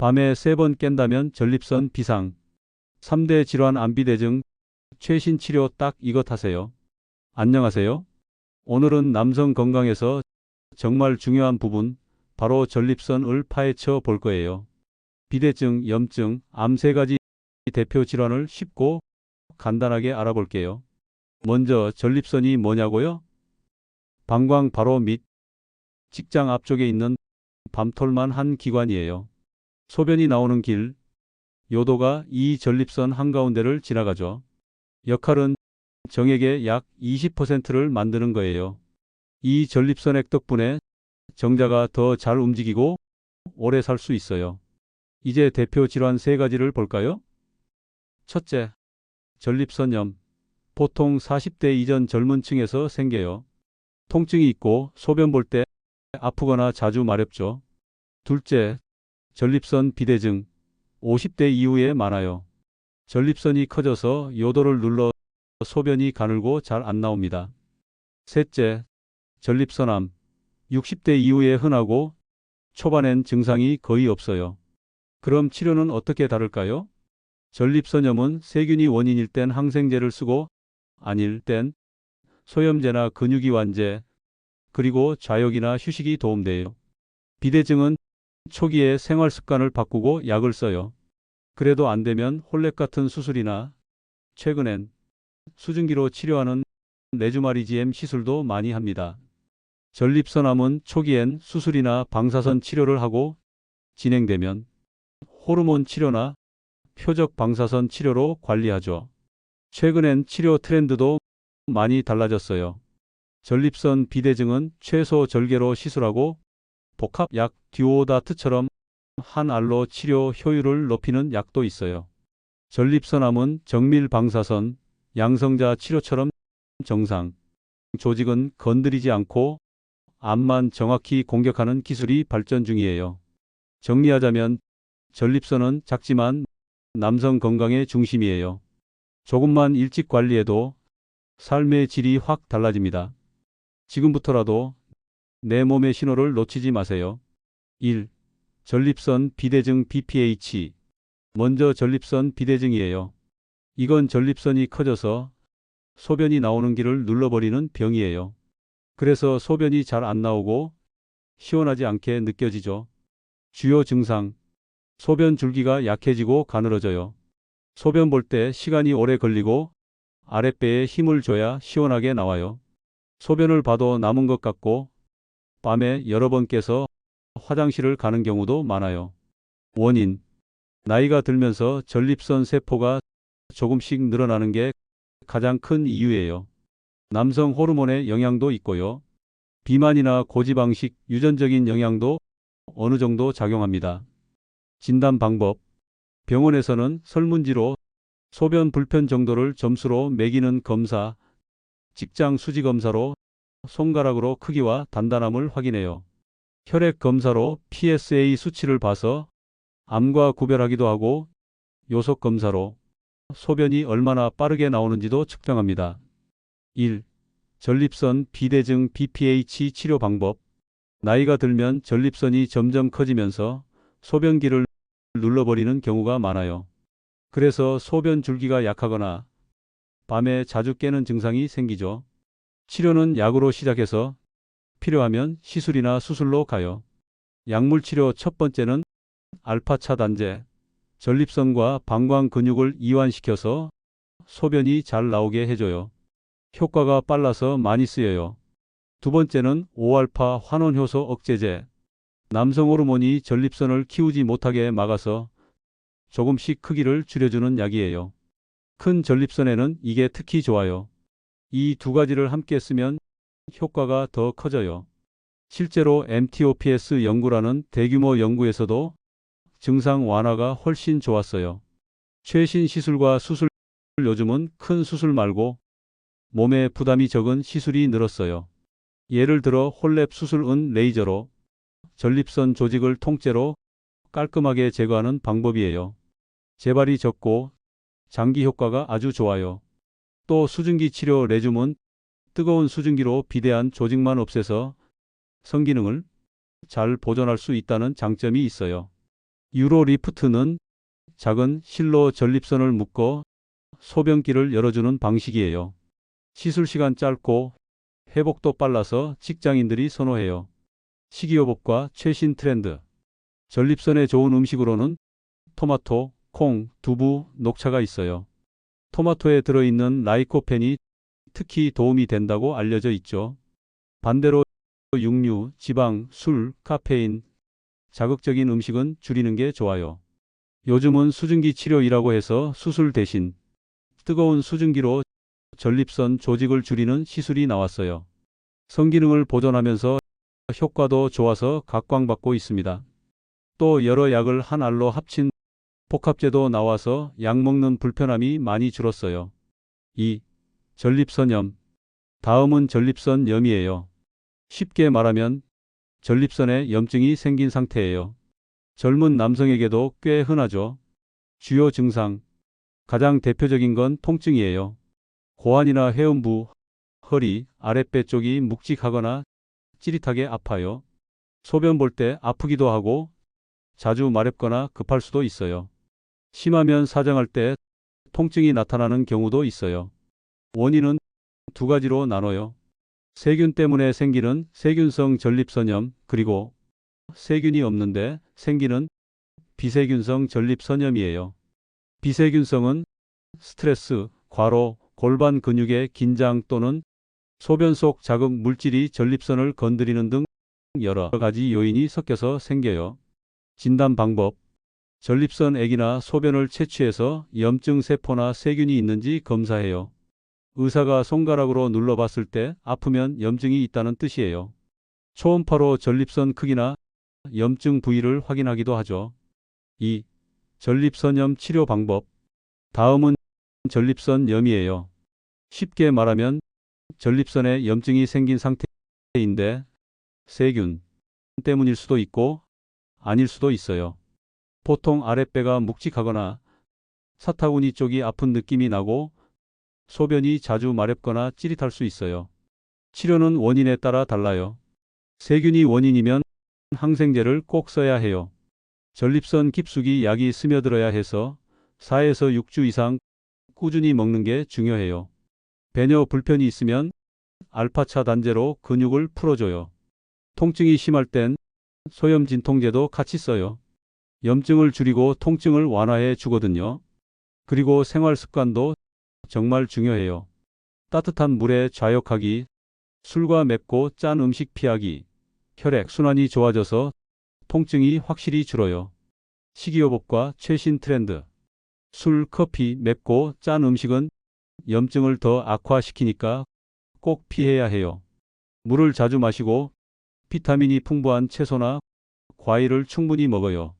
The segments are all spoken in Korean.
밤에 세 번 깬다면 전립선 비상. 3대 질환 안비대증 최신 치료 딱 이것 하세요. 안녕하세요. 오늘은 남성 건강에서 정말 중요한 부분, 바로 전립선을 파헤쳐 볼 거예요. 비대증, 염증, 암 세 가지 대표 질환을 쉽고 간단하게 알아볼게요. 먼저 전립선이 뭐냐고요? 방광 바로 밑 직장 앞쪽에 있는 밤톨만 한 기관이에요. 소변이 나오는 길, 요도가 이 전립선 한가운데를 지나가죠. 역할은 정액의 약 20%를 만드는 거예요. 이 전립선액 덕분에 정자가 더 잘 움직이고 오래 살 수 있어요. 이제 대표 질환 세 가지를 볼까요? 첫째, 전립선염. 보통 40대 이전 젊은 층에서 생겨요. 통증이 있고 소변 볼 때 아프거나 자주 마렵죠. 둘째, 전립선 비대증. 50대 이후에 많아요. 전립선이 커져서 요도를 눌러 소변이 가늘고 잘 안 나옵니다. 셋째, 전립선암. 60대 이후에 흔하고 초반엔 증상이 거의 없어요. 그럼 치료는 어떻게 다를까요? 전립선염은 세균이 원인일 땐 항생제를 쓰고 아닐 땐 소염제나 근육이 완제 그리고 좌욕이나 휴식이 도움돼요. 비대증은 초기에 생활 습관을 바꾸고 약을 써요. 그래도 안 되면 홀렉 같은 수술이나 최근엔 수증기로 치료하는 레주마리지엠 시술도 많이 합니다. 전립선암은 초기엔 수술이나 방사선 치료를 하고 진행되면 호르몬 치료나 표적 방사선 치료로 관리하죠. 최근엔 치료 트렌드도 많이 달라졌어요. 전립선 비대증은 최소 절개로 시술하고 복합약 듀오다트처럼 한 알로 치료 효율을 높이는 약도 있어요. 전립선암은 정밀 방사선, 양성자 치료처럼 정상, 조직은 건드리지 않고 암만 정확히 공격하는 기술이 발전 중이에요. 정리하자면 전립선은 작지만 남성 건강의 중심이에요. 조금만 일찍 관리해도 삶의 질이 확 달라집니다. 지금부터라도 내 몸의 신호를 놓치지 마세요. 1. 전립선 비대증 BPH. 먼저 전립선 비대증이에요. 이건 전립선이 커져서 소변이 나오는 길을 눌러버리는 병이에요. 그래서 소변이 잘 안 나오고 시원하지 않게 느껴지죠. 주요 증상. 소변 줄기가 약해지고 가늘어져요. 소변 볼 때 시간이 오래 걸리고 아랫배에 힘을 줘야 시원하게 나와요. 소변을 봐도 남은 것 같고 밤에 여러 번 깨서 화장실을 가는 경우도 많아요. 원인. 나이가 들면서 전립선 세포가 조금씩 늘어나는 게 가장 큰 이유예요. 남성 호르몬의 영향도 있고요. 비만이나 고지방식, 유전적인 영향도 어느 정도 작용합니다. 진단 방법. 병원에서는 설문지로 소변 불편 정도를 점수로 매기는 검사, 직장 수지 검사로 손가락으로 크기와 단단함을 확인해요. 혈액 검사로 PSA 수치를 봐서 암과 구별하기도 하고 요속 검사로 소변이 얼마나 빠르게 나오는지도 측정합니다. 1. 전립선 비대증 BPH 치료 방법. 나이가 들면 전립선이 점점 커지면서 소변기를 눌러버리는 경우가 많아요. 그래서 소변 줄기가 약하거나 밤에 자주 깨는 증상이 생기죠. 치료는 약으로 시작해서 필요하면 시술이나 수술로 가요. 약물 치료 첫 번째는 알파 차단제. 전립선과 방광 근육을 이완시켜서 소변이 잘 나오게 해줘요. 효과가 빨라서 많이 쓰여요. 두 번째는 5알파 환원 효소 억제제. 남성 호르몬이 전립선을 키우지 못하게 막아서 조금씩 크기를 줄여주는 약이에요. 큰 전립선에는 이게 특히 좋아요. 이 두 가지를 함께 쓰면 효과가 더 커져요. 실제로 MTOPS 연구라는 대규모 연구에서도 증상 완화가 훨씬 좋았어요. 최신 시술과 수술 요즘은 큰 수술 말고 몸에 부담이 적은 시술이 늘었어요. 예를 들어 홀랩 수술은 레이저로 전립선 조직을 통째로 깔끔하게 제거하는 방법이에요. 재발이 적고 장기 효과가 아주 좋아요. 또 수증기 치료 레줌은 뜨거운 수증기로 비대한 조직만 없애서 성기능을 잘 보존할 수 있다는 장점이 있어요. 유로리프트는 작은 실로 전립선을 묶어 소변기를 열어주는 방식이에요. 시술 시간 짧고 회복도 빨라서 직장인들이 선호해요. 식이요법과 최신 트렌드. 전립선에 좋은 음식으로는 토마토, 콩, 두부, 녹차가 있어요. 토마토에 들어있는 라이코펜이 특히 도움이 된다고 알려져 있죠. 반대로 육류, 지방, 술, 카페인, 자극적인 음식은 줄이는 게 좋아요. 요즘은 수증기 치료이라고 해서 수술 대신 뜨거운 수증기로 전립선 조직을 줄이는 시술이 나왔어요. 성기능을 보존하면서 효과도 좋아서 각광받고 있습니다. 또 여러 약을 한 알로 합친 복합제도 나와서 약 먹는 불편함이 많이 줄었어요. 2. 전립선염. 다음은 전립선염이에요. 쉽게 말하면 전립선에 염증이 생긴 상태예요. 젊은 남성에게도 꽤 흔하죠. 주요 증상. 가장 대표적인 건 통증이에요. 고환이나 회음부, 허리, 아랫배 쪽이 묵직하거나 찌릿하게 아파요. 소변 볼 때 아프기도 하고 자주 마렵거나 급할 수도 있어요. 심하면 사정할 때 통증이 나타나는 경우도 있어요. 원인은 두 가지로 나눠요. 세균 때문에 생기는 세균성 전립선염 그리고 세균이 없는데 생기는 비세균성 전립선염이에요. 비세균성은 스트레스, 과로, 골반 근육의 긴장 또는 소변 속 자극 물질이 전립선을 건드리는 등 여러 가지 요인이 섞여서 생겨요. 진단 방법 전립선 액이나 소변을 채취해서 염증 세포나 세균이 있는지 검사해요. 의사가 손가락으로 눌러봤을 때 아프면 염증이 있다는 뜻이에요. 초음파로 전립선 크기나 염증 부위를 확인하기도 하죠. 2. 전립선염 치료 방법. 다음은 전립선염이에요. 쉽게 말하면 전립선에 염증이 생긴 상태인데 세균 때문일 수도 있고 아닐 수도 있어요. 보통 아랫배가 묵직하거나 사타구니 쪽이 아픈 느낌이 나고 소변이 자주 마렵거나 찌릿할 수 있어요. 치료는 원인에 따라 달라요. 세균이 원인이면 항생제를 꼭 써야 해요. 전립선 깊숙이 약이 스며들어야 해서 4에서 6주 이상 꾸준히 먹는 게 중요해요. 배뇨 불편이 있으면 알파차 단제로 근육을 풀어줘요. 통증이 심할 땐 소염 진통제도 같이 써요. 염증을 줄이고 통증을 완화해 주거든요. 그리고 생활 습관도 정말 중요해요. 따뜻한 물에 좌욕하기, 술과 맵고 짠 음식 피하기, 혈액 순환이 좋아져서 통증이 확실히 줄어요. 식이요법과 최신 트렌드. 술, 커피, 맵고 짠 음식은 염증을 더 악화시키니까 꼭 피해야 해요. 물을 자주 마시고 비타민이 풍부한 채소나 과일을 충분히 먹어요.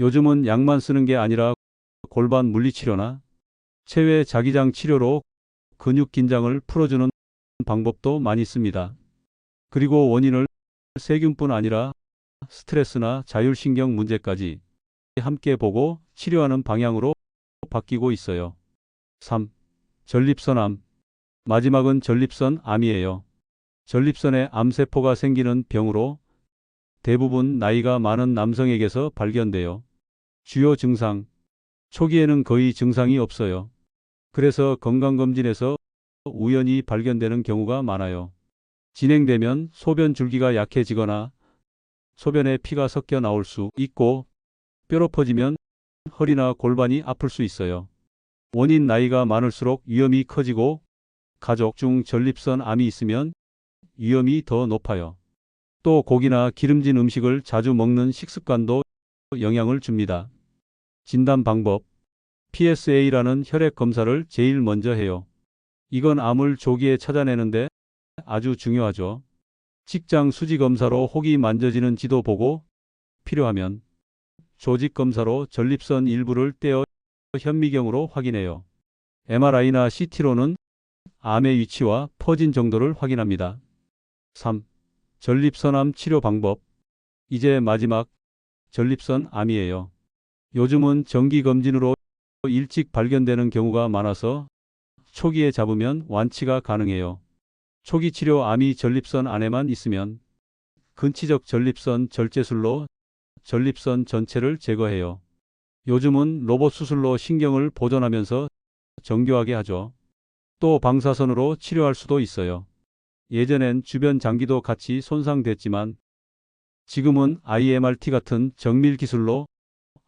요즘은 약만 쓰는 게 아니라 골반 물리치료나 체외 자기장 치료로 근육 긴장을 풀어주는 방법도 많이 씁니다. 그리고 원인을 세균뿐 아니라 스트레스나 자율신경 문제까지 함께 보고 치료하는 방향으로 바뀌고 있어요. 3. 전립선암. 마지막은 전립선 암이에요. 전립선에 암세포가 생기는 병으로 대부분 나이가 많은 남성에게서 발견돼요. 주요 증상. 초기에는 거의 증상이 없어요. 그래서 건강검진에서 우연히 발견되는 경우가 많아요. 진행되면 소변 줄기가 약해지거나 소변에 피가 섞여 나올 수 있고 뼈로 퍼지면 허리나 골반이 아플 수 있어요. 원인 나이가 많을수록 위험이 커지고 가족 중 전립선 암이 있으면 위험이 더 높아요. 또 고기나 기름진 음식을 자주 먹는 식습관도 영향을 줍니다. 진단 방법 PSA라는 혈액 검사를 제일 먼저 해요. 이건 암을 조기에 찾아내는데 아주 중요하죠. 직장 수지 검사로 혹이 만져지는 지도 보고 필요하면 조직 검사로 전립선 일부를 떼어 현미경으로 확인해요. MRI나 CT로는 암의 위치와 퍼진 정도를 확인합니다. 3. 전립선암 치료 방법. 이제 마지막 전립선 암이에요. 요즘은 정기 검진으로 일찍 발견되는 경우가 많아서 초기에 잡으면 완치가 가능해요. 초기 치료 암이 전립선 안에만 있으면 근치적 전립선 절제술로 전립선 전체를 제거해요. 요즘은 로봇 수술로 신경을 보존하면서 정교하게 하죠. 또 방사선으로 치료할 수도 있어요. 예전엔 주변 장기도 같이 손상됐지만 지금은 IMRT 같은 정밀 기술로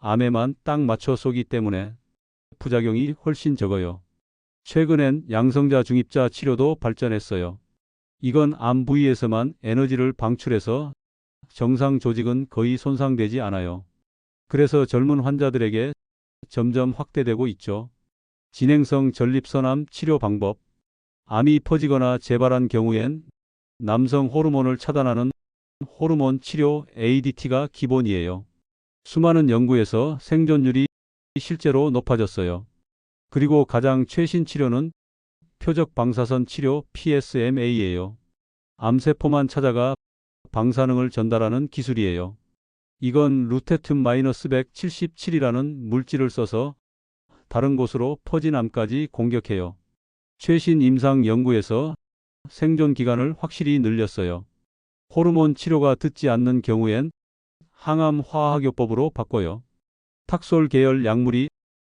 암에만 딱 맞춰 쏘기 때문에 부작용이 훨씬 적어요. 최근엔 양성자 중입자 치료도 발전했어요. 이건 암 부위에서만 에너지를 방출해서 정상 조직은 거의 손상되지 않아요. 그래서 젊은 환자들에게 점점 확대되고 있죠. 진행성 전립선암 치료 방법. 암이 퍼지거나 재발한 경우엔 남성 호르몬을 차단하는 호르몬 치료 ADT가 기본이에요. 수많은 연구에서 생존율이 실제로 높아졌어요. 그리고 가장 최신 치료는 표적 방사선 치료 PSMA예요. 암세포만 찾아가 방사능을 전달하는 기술이에요. 이건 루테툼-177이라는 물질을 써서 다른 곳으로 퍼진 암까지 공격해요. 최신 임상 연구에서 생존 기간을 확실히 늘렸어요. 호르몬 치료가 듣지 않는 경우엔 항암 화학요법으로 바꿔요. 탁솔 계열 약물이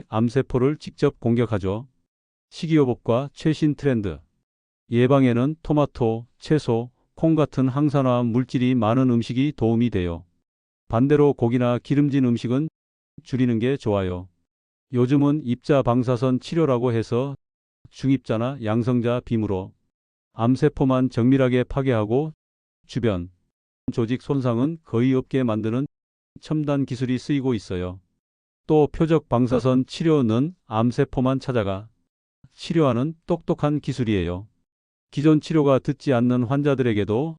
암세포를 직접 공격하죠. 식이요법과 최신 트렌드. 예방에는 토마토, 채소, 콩 같은 항산화 물질이 많은 음식이 도움이 돼요. 반대로 고기나 기름진 음식은 줄이는 게 좋아요. 요즘은 입자 방사선 치료라고 해서 중입자나 양성자 빔으로 암세포만 정밀하게 파괴하고 주변 조직 손상은 거의 없게 만드는 첨단 기술이 쓰이고 있어요. 또 표적 방사선 치료는 암세포만 찾아가 치료하는 똑똑한 기술이에요. 기존 치료가 듣지 않는 환자들에게도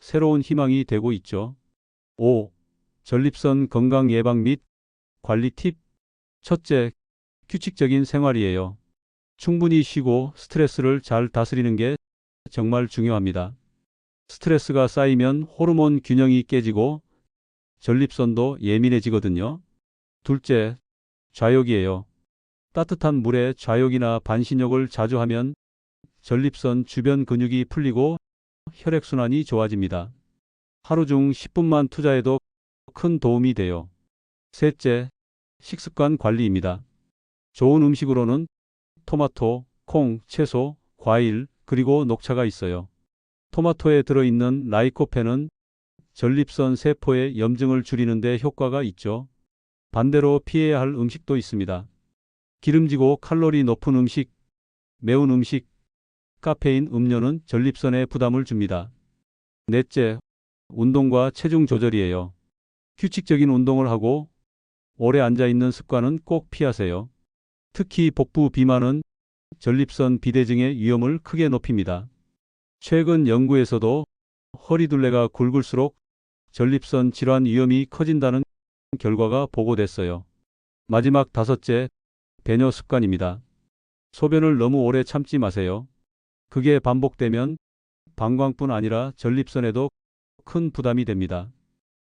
새로운 희망이 되고 있죠. 5. 전립선 건강 예방 및 관리 팁. 첫째, 규칙적인 생활이에요. 충분히 쉬고 스트레스를 잘 다스리는 게 정말 중요합니다. 스트레스가 쌓이면 호르몬 균형이 깨지고 전립선도 예민해지거든요. 둘째, 좌욕이에요. 따뜻한 물에 좌욕이나 반신욕을 자주 하면 전립선 주변 근육이 풀리고 혈액순환이 좋아집니다. 하루 중 10분만 투자해도 큰 도움이 돼요. 셋째, 식습관 관리입니다. 좋은 음식으로는 토마토, 콩, 채소, 과일, 그리고 녹차가 있어요. 토마토에 들어있는 라이코펜은 전립선 세포의 염증을 줄이는 데 효과가 있죠. 반대로 피해야 할 음식도 있습니다. 기름지고 칼로리 높은 음식, 매운 음식, 카페인 음료는 전립선에 부담을 줍니다. 넷째, 운동과 체중 조절이에요. 규칙적인 운동을 하고 오래 앉아 있는 습관은 꼭 피하세요. 특히 복부 비만은 전립선 비대증의 위험을 크게 높입니다. 최근 연구에서도 허리둘레가 굵을수록 전립선 질환 위험이 커진다는 결과가 보고됐어요. 마지막 다섯째, 배뇨 습관입니다. 소변을 너무 오래 참지 마세요. 그게 반복되면 방광뿐 아니라 전립선에도 큰 부담이 됩니다.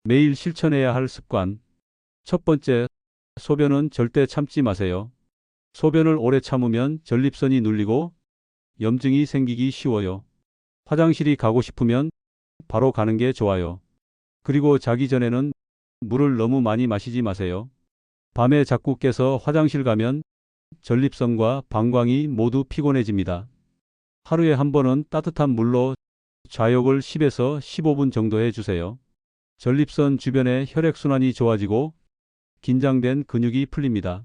매일 실천해야 할 습관. 첫 번째, 소변은 절대 참지 마세요. 소변을 오래 참으면 전립선이 눌리고 염증이 생기기 쉬워요. 화장실이 가고 싶으면 바로 가는 게 좋아요. 그리고 자기 전에는 물을 너무 많이 마시지 마세요. 밤에 자꾸 깨서 화장실 가면 전립선과 방광이 모두 피곤해집니다. 하루에 한 번은 따뜻한 물로 좌욕을 10에서 15분 정도 해주세요. 전립선 주변의 혈액순환이 좋아지고 긴장된 근육이 풀립니다.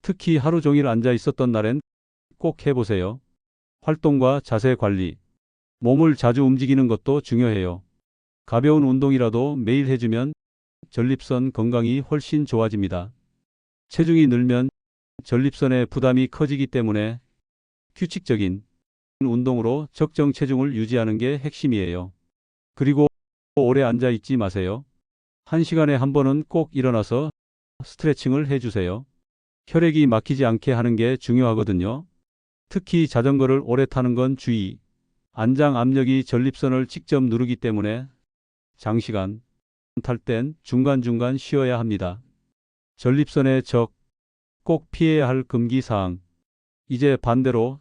특히 하루 종일 앉아 있었던 날엔 꼭 해보세요. 활동과 자세 관리. 몸을 자주 움직이는 것도 중요해요. 가벼운 운동이라도 매일 해주면 전립선 건강이 훨씬 좋아집니다. 체중이 늘면 전립선의 부담이 커지기 때문에 규칙적인 운동으로 적정 체중을 유지하는 게 핵심이에요. 그리고 오래 앉아 있지 마세요. 한 시간에 한 번은 꼭 일어나서 스트레칭을 해주세요. 혈액이 막히지 않게 하는 게 중요하거든요. 특히 자전거를 오래 타는 건 주의. 안장 압력이 전립선을 직접 누르기 때문에 장시간 탈 땐 중간중간 쉬어야 합니다. 전립선의 적, 꼭 피해야 할 금기사항. 이제 반대로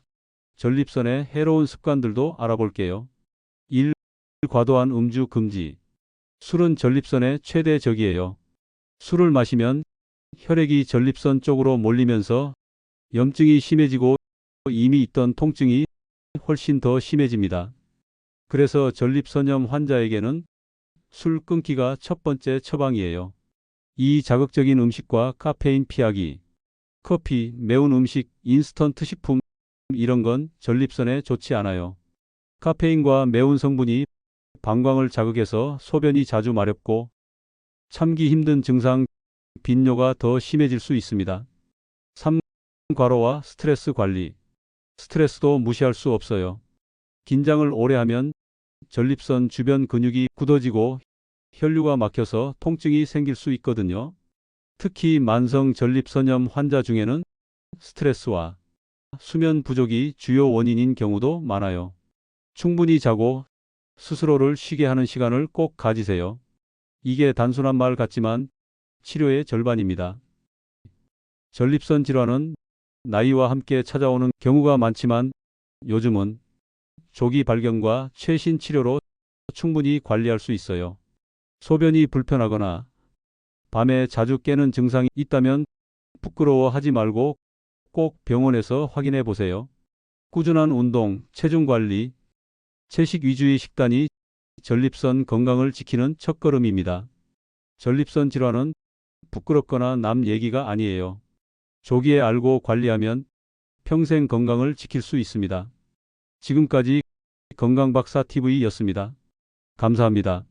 전립선의 해로운 습관들도 알아볼게요. 1. 과도한 음주 금지. 술은 전립선의 최대 적이에요. 술을 마시면 혈액이 전립선 쪽으로 몰리면서 염증이 심해지고 이미 있던 통증이 훨씬 더 심해집니다. 그래서 전립선염 환자에게는 술 끊기가 첫 번째 처방이에요. 이 자극적인 음식과 카페인 피하기, 커피, 매운 음식, 인스턴트 식품 이런 건 전립선에 좋지 않아요. 카페인과 매운 성분이 방광을 자극해서 소변이 자주 마렵고 참기 힘든 증상 빈뇨가 더 심해질 수 있습니다. 3. 과로와 스트레스 관리. 스트레스도 무시할 수 없어요. 긴장을 오래 하면 전립선 주변 근육이 굳어지고 혈류가 막혀서 통증이 생길 수 있거든요. 특히 만성 전립선염 환자 중에는 스트레스와 수면 부족이 주요 원인인 경우도 많아요. 충분히 자고 스스로를 쉬게 하는 시간을 꼭 가지세요. 이게 단순한 말 같지만 치료의 절반입니다. 전립선 질환은 나이와 함께 찾아오는 경우가 많지만 요즘은 조기 발견과 최신 치료로 충분히 관리할 수 있어요. 소변이 불편하거나 밤에 자주 깨는 증상이 있다면 부끄러워하지 말고 꼭 병원에서 확인해 보세요. 꾸준한 운동, 체중 관리, 채식 위주의 식단이 전립선 건강을 지키는 첫걸음입니다. 전립선 질환은 부끄럽거나 남 얘기가 아니에요. 조기에 알고 관리하면 평생 건강을 지킬 수 있습니다. 지금까지 건강박사 TV였습니다. 감사합니다.